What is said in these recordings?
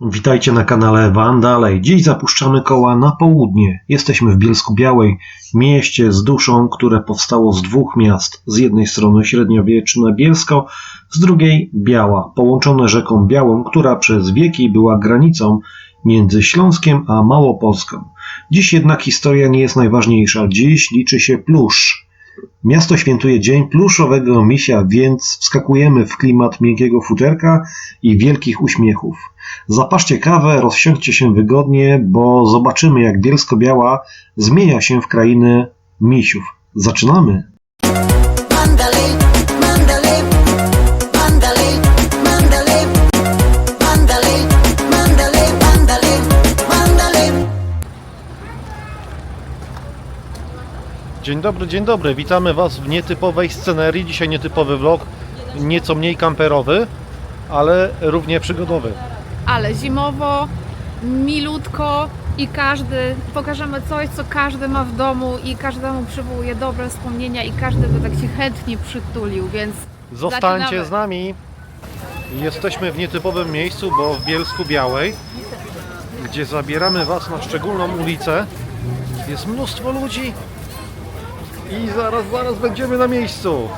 Witajcie na kanale Van Dalej. Dziś zapuszczamy koła na południe. Jesteśmy w Bielsku Białej, mieście z duszą, które powstało z dwóch miast. Z jednej strony średniowieczne Bielsko, z drugiej Biała, połączone rzeką Białą, która przez wieki była granicą między Śląskiem a Małopolską. Dziś jednak historia nie jest najważniejsza. Dziś liczy się plusz. Miasto świętuje Dzień Pluszowego Misia, więc wskakujemy w klimat miękkiego futerka i wielkich uśmiechów. Zapaszcie kawę, rozsiądźcie się wygodnie, bo zobaczymy, jak Bielsko-Biała zmienia się w krainę misiów. Zaczynamy! Dzień dobry, dzień dobry. Witamy Was w nietypowej scenerii. Dzisiaj nietypowy vlog, nieco mniej kamperowy, ale równie przygodowy. ale zimowo, milutko i każdy, pokażemy coś, co każdy ma w domu i każdemu przywołuje dobre wspomnienia i każdy by tak się chętnie przytulił, więc Zostańcie Zaczynamy. z nami. Jesteśmy w nietypowym miejscu, bo w Bielsku Białej, gdzie zabieramy Was na szczególną ulicę. Jest mnóstwo ludzi i zaraz, zaraz będziemy na miejscu.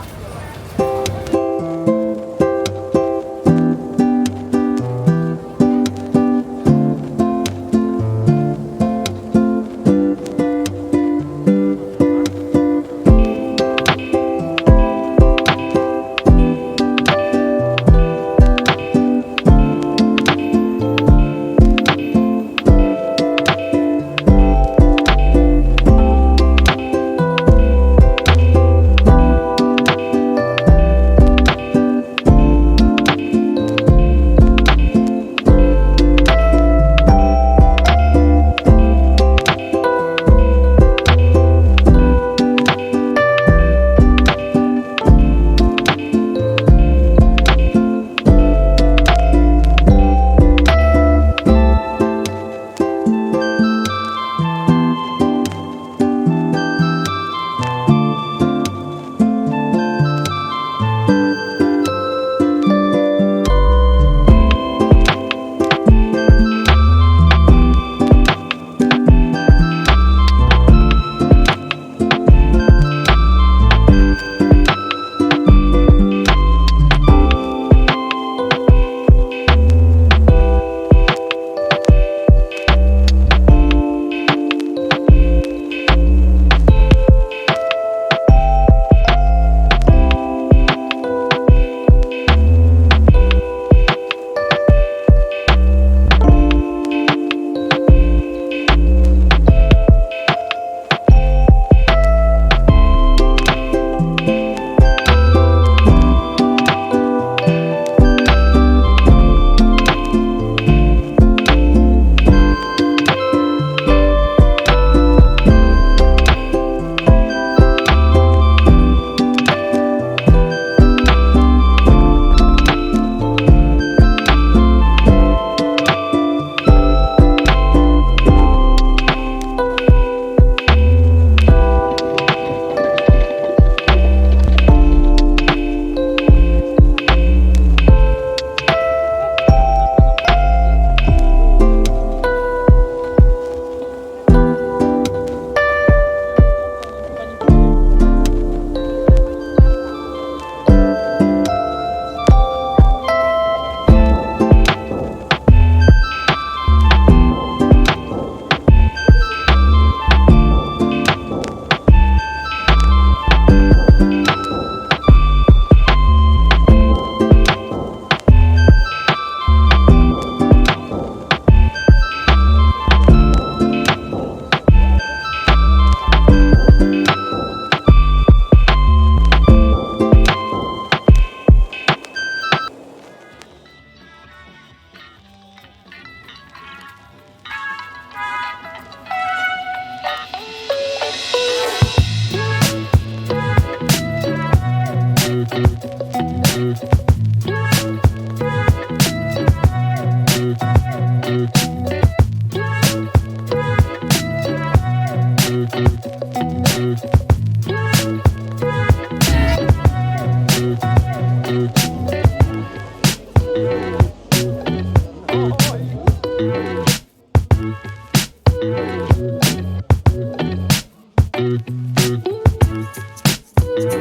11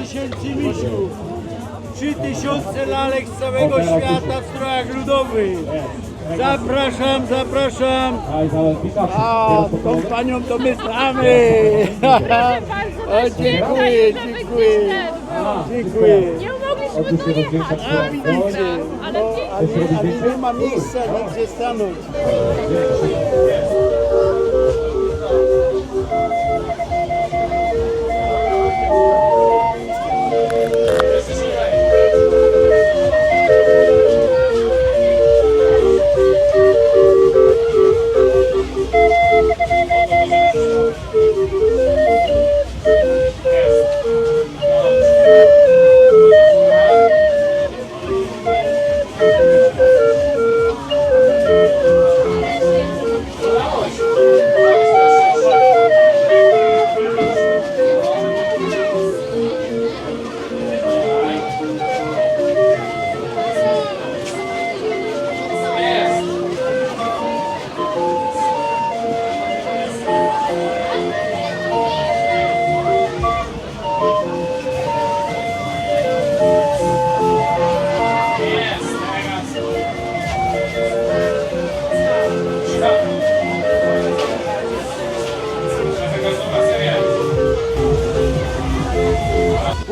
tysięcy misiów, 3 tysiące lalek z całego świata w strojach ludowych. Zapraszam, zapraszam. A tą panią to my znamy. O, dziękuję, dziękuję. Dziękuję. Nie mogliśmy tu jechać, A, widzicie. ale No, a, nie, a nie, nie ma miejsca nigdzie stanąć.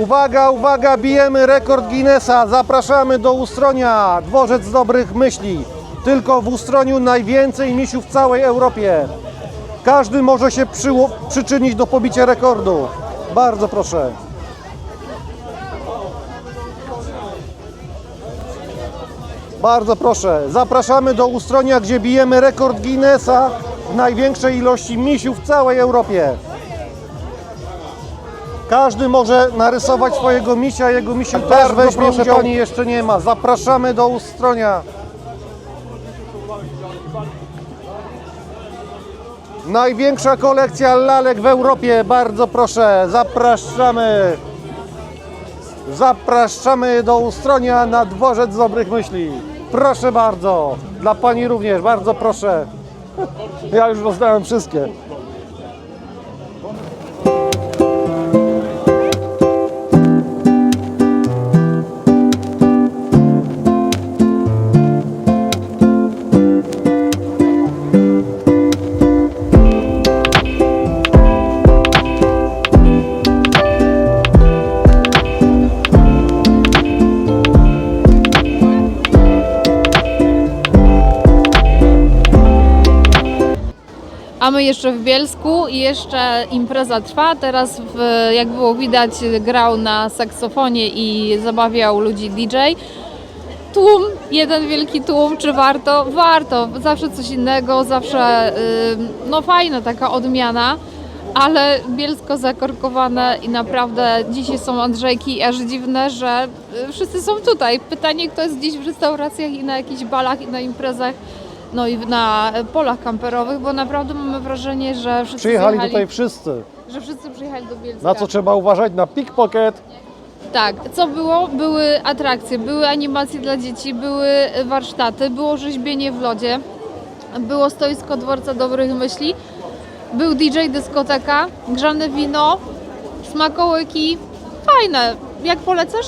Uwaga, uwaga, bijemy rekord Guinnessa. Zapraszamy do Ustronia. Dworzec dobrych myśli. Tylko w Ustroniu najwięcej misiów w całej Europie. Każdy może się przyło- przyczynić do pobicia rekordu. Bardzo proszę. Bardzo proszę. Zapraszamy do Ustronia, gdzie bijemy rekord Guinnessa w największej ilości misiów w całej Europie. Każdy może narysować swojego misia, jego misiu też weźmie proszę, udział. pani jeszcze nie ma. Zapraszamy do Ustronia. Największa kolekcja lalek w Europie, bardzo proszę, zapraszamy. Zapraszamy do Ustronia na dworzec dobrych myśli. Proszę bardzo, dla pani również, bardzo proszę. Ja już rozdałem wszystkie. A my jeszcze w Bielsku i jeszcze impreza trwa. Teraz, w, jak było widać, grał na saksofonie i zabawiał ludzi DJ. Tłum, jeden wielki tłum, czy warto? Warto, zawsze coś innego, zawsze no fajna taka odmiana, ale Bielsko zakorkowane i naprawdę dzisiaj są Andrzejki, aż dziwne, że y, wszyscy są tutaj. Pytanie, kto jest dziś w restauracjach i na jakichś balach i na imprezach, no i na polach kamperowych, bo naprawdę mamy wrażenie, że wszyscy Przyjechali tutaj wszyscy. że wszyscy przyjechali do Bielska. Na co trzeba uważać? Na pickpocket. Tak, co było? Były atrakcje, były animacje dla dzieci, były warsztaty, było rzeźbienie w lodzie, było stoisko dworca dobrych myśli, był DJ dyskoteka, grzane wino, smakołyki, fajne. Jak polecasz?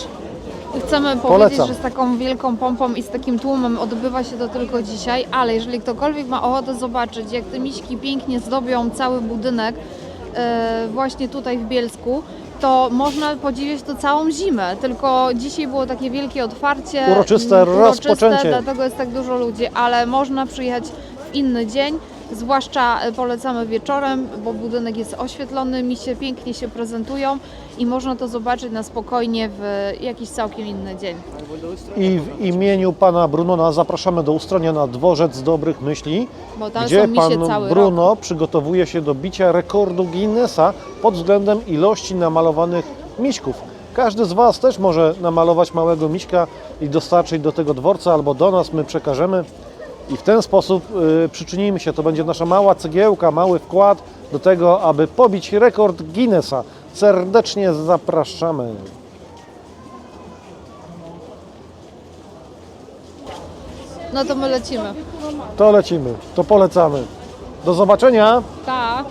Chcemy powiedzieć, Polecam. że z taką wielką pompą i z takim tłumem odbywa się to tylko dzisiaj, ale jeżeli ktokolwiek ma ochotę zobaczyć, jak te miśki pięknie zdobią cały budynek e, właśnie tutaj w Bielsku, to można podziwiać to całą zimę. Tylko dzisiaj było takie wielkie otwarcie. Uroczyste mm, rozpoczęcie. Dlatego jest tak dużo ludzi, ale można przyjechać w inny dzień. Zwłaszcza e, polecamy wieczorem, bo budynek jest oświetlony, misie pięknie się prezentują i można to zobaczyć na spokojnie w jakiś całkiem inny dzień. I w imieniu pana Brunona zapraszamy do Ustronia na dworzec dobrych myśli, Bo tam gdzie są misie pan cały Bruno przygotowuje się do bicia rekordu Guinnessa pod względem ilości namalowanych miśków. Każdy z Was też może namalować małego miśka i dostarczyć do tego dworca albo do nas, my przekażemy i w ten sposób y, przyczynimy się. To będzie nasza mała cegiełka, mały wkład do tego, aby pobić rekord Guinnessa. Serdecznie zapraszamy. No to my lecimy. To lecimy, to polecamy. Do zobaczenia. Tak.